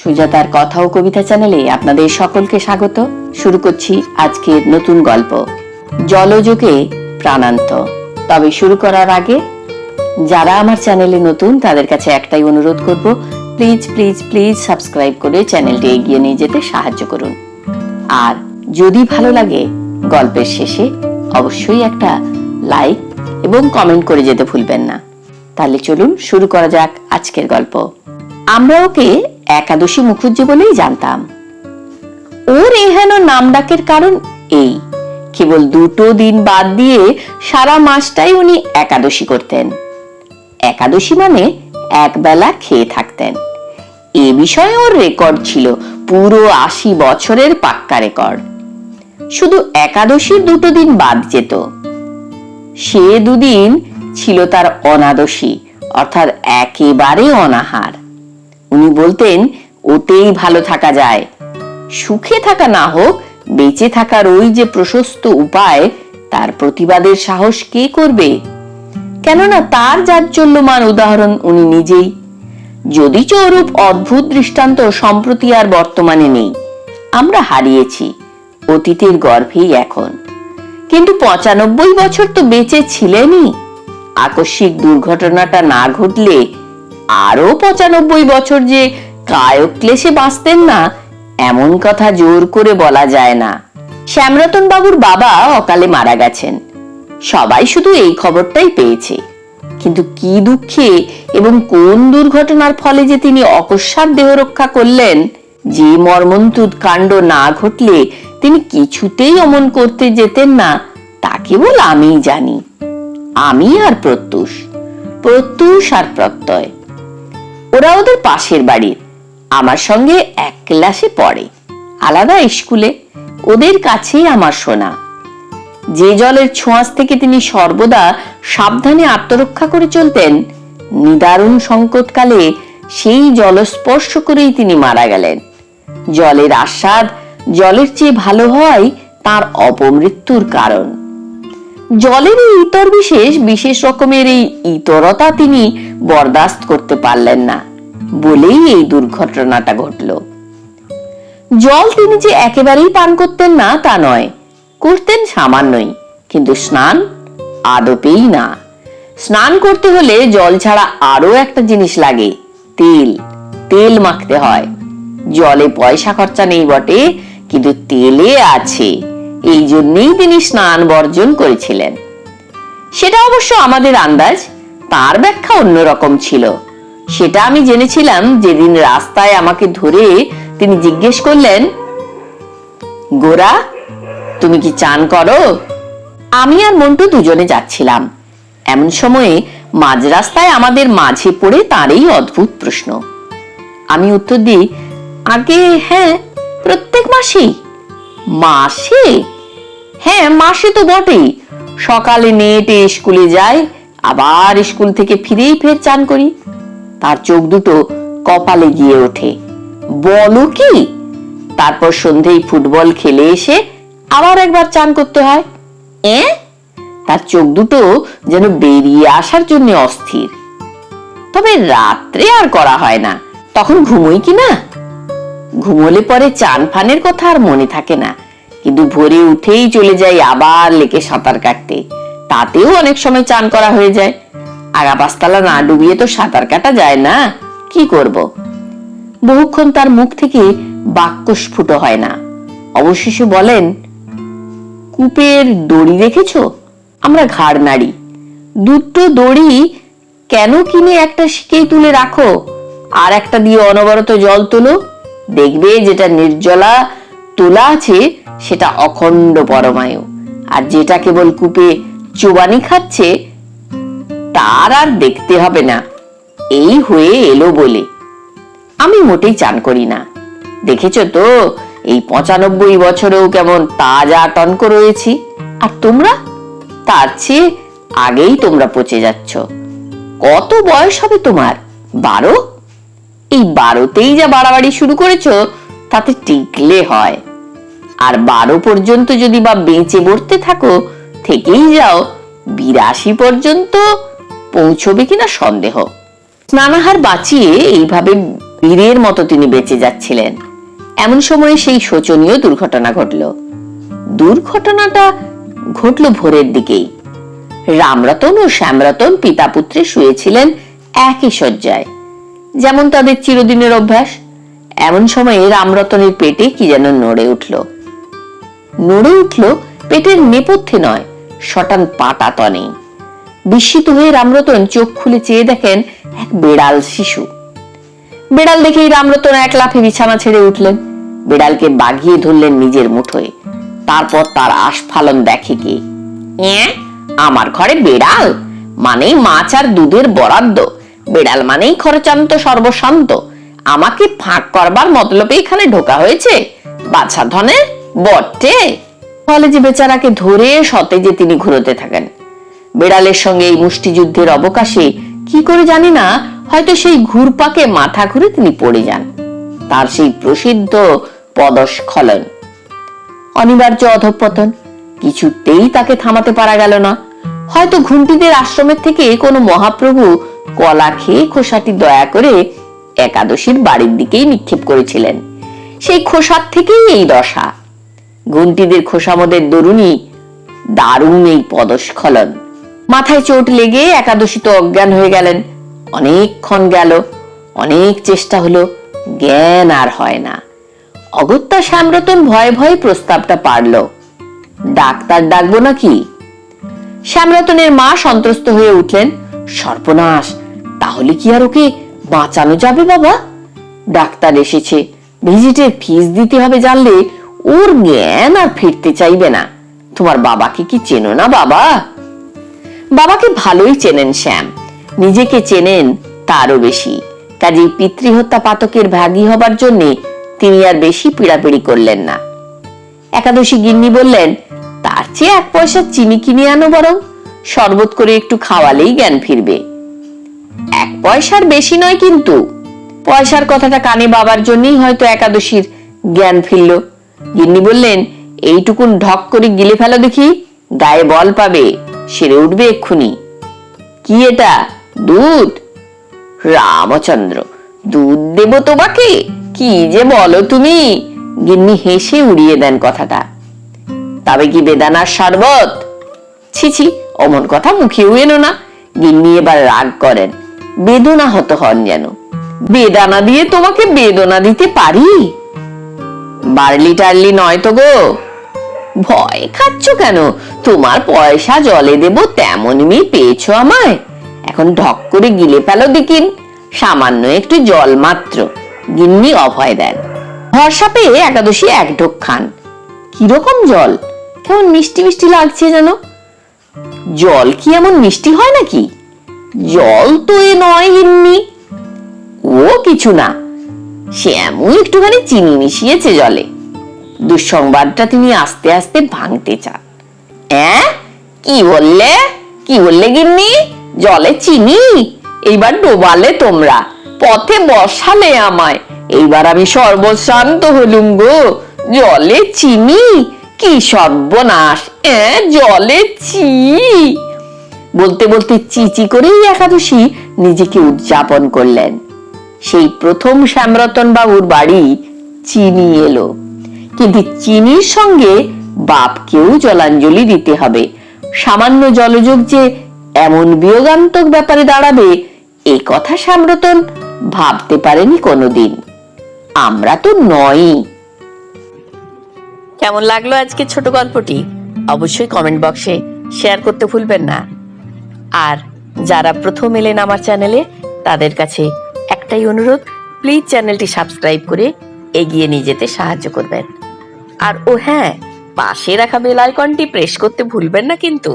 সুজাতার কথা ও কবিতা চ্যানেলে আপনাদের সকলকে স্বাগত। শুরু করছি আজকের নতুন গল্প, জলযোগে প্রাণান্ত। তবে শুরু করার আগে, যারা আমার চ্যানেলে নতুন, তাদের কাছে একটাই অনুরোধ করব, প্লিজ প্লিজ প্লিজ সাবস্ক্রাইব করে চ্যানেলটি এগিয়ে নিয়ে যেতে সাহায্য করুন। আর যদি ভালো লাগে গল্পের শেষে, অবশ্যই একটা লাইক এবং কমেন্ট করে যেতে ভুলবেন না। তাহলে চলুন শুরু করা যাক আজকের গল্প। আমরা ওকে একাদশী মুখুজ্জি বলেই জানতাম। ওর এহেন নাম ডাকের কারণ এই। কেবল দুটো দিন বাদ দিয়ে সারা মাসটাই উনি একাদশী করতেন। একাদশী মানে একবেলা খেয়ে থাকতেন। এ বিষয়ে ওর রেকর্ড ছিল পুরো আশি বছরের পাক্কা রেকর্ড। শুধু একাদশীর দুটো দিন বাদ যেত। সে দুদিন ছিল তার অনাদশী, অর্থাৎ একেবারে অনাহার। উনি বলতেন, ওতেই ভালো থাকা যায়। সুখে থাকা না হোক, বেঁচে থাকার ওই যে প্রশস্ত উপায়, তার প্রতিবাদের সাহস কে করবে? কেননা তার জাজ্জল্যমান উদাহরণ উনি নিজেই। যদি চৌরূপ অদ্ভুত দৃষ্টান্ত সম্প্রতি আর বর্তমানে নেই, আমরা হারিয়েছি, অতীতের গর্ভেই এখন। কিন্তু পঁচানব্বই বছর তো বেঁচে ছিলেনই। আকস্মিক দুর্ঘটনাটা না ঘটলে আরও পঁচানব্বই বছর যে কায়ক্লেশে বাঁচতেন না, এমন কথা জোর করে বলা যায় না। শ্যামরতন বাবুর বাবা অকালে মারা গেছেন। সবাই শুধু এই খবরটাই পেয়েছে। কিন্তু কি দুঃখে এবং কোন দুর্ঘটনার ফলে যে তিনি অকস্মাৎ দেহ রক্ষা করলেন, যে মর্মন্তুদ কাণ্ড না ঘটলে তিনি কিছুতেই অমন করতে যেতেন না, তা কেবল আমিই জানি। আমি আর প্রত্যুষ। প্রত্যুষ আর প্রত্যয়। ওরা ওদের পাশের বাড়ির আমার সঙ্গে এক ক্লাসে পড়ে, আলাদা স্কুলে। ওদের কাছেই আমার শোনা যে জলের ছোঁয়াচ থেকে তিনি সর্বদা সাবধানে আত্মরক্ষা করে চলতেন, নিদারুণ সংকটকালে সেই জলস্পর্শ করেই তিনি মারা গেলেন। জলের আস্বাদ, জলের চেয়ে ভালো হয় তার অপমৃত্যুর কারণ। জলের এই ইতর বিশেষ বিশেষ রকমের এই ইতরতা তিনি বরদাস্ত করতে পারলেন না, বলেই এই দুর্ঘটনাটা ঘটল। জল তিনি যে একেবারেই পান করতেন না, তা নয়, করতেন সামান্যই, কিন্তু স্নান আদপেই না। স্নান করতে হলে জল ছাড়া আরও একটা জিনিস লাগে, তেল। তেল মাখতে হয়। জলে পয়সা খরচা নেই বটে, কিন্তু তেলে আছে। এই জন্যেই তিনি স্নান বর্জন করেছিলেন। সেটা অবশ্য আমাদের আন্দাজ, তার ব্যাখ্যা অন্যরকম ছিল। সেটা আমি জেনেছিলাম যেদিন রাস্তায় আমাকে ধরে তিনি জিজ্ঞেস করলেন, গোরা, তুমি কি চান করো? আমি আর মন্টু দুজনে যাচ্ছিলাম। এমন সময়ে মাঝ রাস্তায় আমাদের মাঝে পড়ে তার এই অদ্ভুত প্রশ্ন। আমি উত্তর দিই, আগে হ্যাঁ প্রত্যেক মাসেই। মাসে? হ্যাঁ মাসে তো বটেই। সকালে নেটে স্কুলে যায় আবার স্কুল থেকে ফিরেই ফের চান করি। তার চোখ দুটো কপালে গিয়ে ওঠে। বলো কি? তারপর সন্ধেই ফুটবল খেলে এসে আবার একবার চান করতে হয়। এ? তার চোখ দুটো যেন বেরিয়ে আসার জন্য অস্থির। তবে রাত্রে আর করা হয় না। তখন ঘুমোই কি না? ঘুমোলে পরে চান ফানের কথা আর মনে থাকে না। কিন্তু ভোরে উঠেই চলে যাই আবার লেকে সাঁতার কাটতে। তাতেও অনেক সময় চান করা হয়ে যায়। আগা পাঁচতলা না ডুবিয়ে তো সাঁতার কাটা যায় না। কি করব? বহুক্ষণ তার মুখ থেকে বাক্য স্ফুট হয় না। অবশেষে বলেন, কূপের দড়ি দেখেছ? আমরা ঘাড় নাড়ি। দুটো দড়ি কেন কিনে একটা শিকেই তুলে রাখো? আর একটা দিয়ে অনবরত জল তোলো। দেখবে যেটা নির্জলা তোলা আছে সেটা অখণ্ড পরমায়ু। আর যেটা কেবল কূপে চোবানি খাচ্ছে, তার আর দেখতে হবে না। এই হয়ে এলো বলে। আমি মোটেই চান করি না। দেখেছ তো, এই পঁচানব্বই বছরেও কেমন তাজা টনক রয়েছি? আর তোমরা? তার চেয়ে আগেই তোমরা পচে যাচ্ছ। কত বয়স হবে তোমার? বারো? এই বারোতেই যা বাড়াবাড়ি শুরু করেছ, তাতে টিকলে হয়। আর বারো পর্যন্ত যদি বা বেঁচে বসতে থাকো, থেকেই যাও, বিরাশি পর্যন্ত পৌঁছবে কিনা সন্দেহ। স্নানাহার বাঁচিয়ে এইভাবে বীরের মতো তিনি বেঁচে যাচ্ছিলেন। এমন সময় সেই শোচনীয় দুর্ঘটনা ঘটল। দুর্ঘটনাটা ঘটল ভোরের দিকেই। রামরতন ও শ্যামরতন পিতা পুত্রে শুয়েছিলেন একই শয্যায়। যেমন তাদের চিরদিনের অভ্যাস, এমন সময়ে রামরতনের পেটে কি যেন নড়ে উঠল। নড়ে উঠল পেটের নেপথ্যে নয় শটান পাটাতনে বিস্মিত হয়ে রামরতন চোখ খুলে চেয়ে দেখেন এক বেড়াল শিশু। বেড়াল দেখেই রামরতন এক লাফে বিছানা ছেড়ে উঠলেন। বেড়ালকে বাগিয়ে ধরলেন নিজের মুঠোয়। তারপর তার আস্ফালন দেখে কি? "এঁ, আমার ঘরে বেড়াল? মানেই মাছ আর দুধের বরাদ্দ। বেড়াল মানেই খরচান্ত সর্বশান্ত। আমাকে ফাঁক করবার মতলবে এখানে ঢোকা হয়েছে। বাছা ধনের বটে? ফলে যে বেচারাকে ধরে সতেজে তিনি ঘুরোতে থাকেন। বেড়ালের সঙ্গে এই মুষ্টিযুদ্ধের অবকাশে কি করে জানি না, হয়তো সেই ঘুরপাকে মাথা ঘুরে তিনি পড়ে যান। তার সেই প্রসিদ্ধ পদস্খলন। অনিবার্য অধঃপতন, কিছুতেই তাকে থামাতে পারা গেল না। হয়তো ঘুমটিদের আশ্রমের থেকে কোনো মহাপ্রভু কলা খেয়ে খোসাটি দয়া করে একাদশীর বাড়ির দিকেই নিক্ষেপ করেছিলেন। সেই খোসার থেকেই এই দশা। ঘুন্টিদের খোসামদের দরুণই দারুণ এই পদস্খলন। মাথায় চোট লেগে একাদশী তো অজ্ঞান হয়ে গেলেন। অনেকক্ষণ গেল, অনেক চেষ্টা হলো, জ্ঞান আর হয় না। অগত্যা শ্যামরতন ভয়ে ভয়ে প্রস্তাবটা পারল। ডাক্তার ডাকবো নাকি? শ্যামরতনের মা সন্ত্রস্ত হয়ে উঠলেন, সর্বনাশ, তাহলে কি আর ওকে বাঁচানো যাবে বাবা? ডাক্তার এসেছে, ভিজিটের ফিস দিতে হবে জানলে ওর জ্ঞান আর ফিরতে চাইবে না। তোমার বাবাকে কি চেনো না বাবা? বাবাকে ভালোই চেনেন শ্যাম। নিজেকে চেনেন তারও বেশি। কাজেই পিতৃহত্যা পাতকের ভাগী হবার জন্য তিনি আর বেশি পিড়াপিড়ি করলেন না। একাদশী গিন্নি বললেন, তার চেয়ে এক পয়সা চিনি কিনে আনো বরং, শরবত করে একটু খাওয়ালেই জ্ঞান ফিরবে। এক পয়সার বেশি নয় কিন্তু। পয়সার কথাটা কানে বাবার জন্যই হয়তো একাদশীর জ্ঞান ফিরল। গিন্নি বললেন, এইটুকুন ঢক করে গিলে ফেলো দেখি, গায়ে বল পাবে, সেরে উঠবে এক্ষুনি। কি এটা? দুধ? রামচন্দ্র, দুধ দেব তোমাকে, কি যে বলো তুমি? গিন্নি হেসে উড়িয়ে দেন কথাটা। তবে কি বেদানার শরবত? ছি ছি, অমন কথা মুখেও এনো না। গিন্নি এবার রাগ করেন। বেদনা হত হন যেন। বেদানা দিয়ে তোমাকে বেদনা দিতে পারি? বার্লি টার্লি নয় তো গো? ভয় খাচ্ছ কেন? তোমার পয়সা জলে দেব তেমন পেয়েছ আমায়। এখন ঢক করে গিলে ফেলো দিকিন সামান্য একটু জল মাত্র। গিন্নি অভয় দেন। ভরসা পেয়ে একাদশী এক ঢোক খান। কীরকম জল? কেমন মিষ্টি মিষ্টি লাগছে যেন। জল কি এমন মিষ্টি হয় নাকি? জল তো এ নয় গিন্নি। ও কিছু না। সে এমন একটুখানি চিনি মিশিয়েছে জলে। দুঃসংবাদটা তিনি আস্তে আস্তে ভাঙতে চান। হ্যাঁ কি বললে? কি বললে গিন্নি? জলে চিনি? এইবার ডোবালে তোমরা। পথে বসালে আমায়। এইবার আমি সর্বশান্ত হলুম গো। জলে চিনি? কি সর্বনাশ। জলে চি। বলতে বলতে চিচি করেই একাদশী নিজেকে উদযাপন করলেন। সেই প্রথম শ্যামরতন বাবুর বাড়ি চিনি এলো। কিন্তু চিনির সঙ্গে বাপকেও জলাঞ্জলি দিতে হবে। সামান্য জলযোগ যে এমন বিয়োগান্তক ব্যাপারে দাঁড়াবে, এ কথা শ্যামরতন ভাবতে পারেনি কোনোদিন। আমরা তো নয়ই। কেমন লাগল আজকে ছোট গল্পটি? অবশ্যই কমেন্ট বক্সে শেয়ার করতে ভুলবেন না। আর যারা প্রথম এলেন আমার চ্যানেলে তাদের কাছে একটাই অনুরোধ প্লিজ চ্যানেলটি সাবস্ক্রাইব করে এগিয়ে নিয়ে যেতে সাহায্য করবেন। আর ও হ্যাঁ পাশে রাখা বেল আইকনটি প্রেস করতে ভুলবেন না কিন্তু।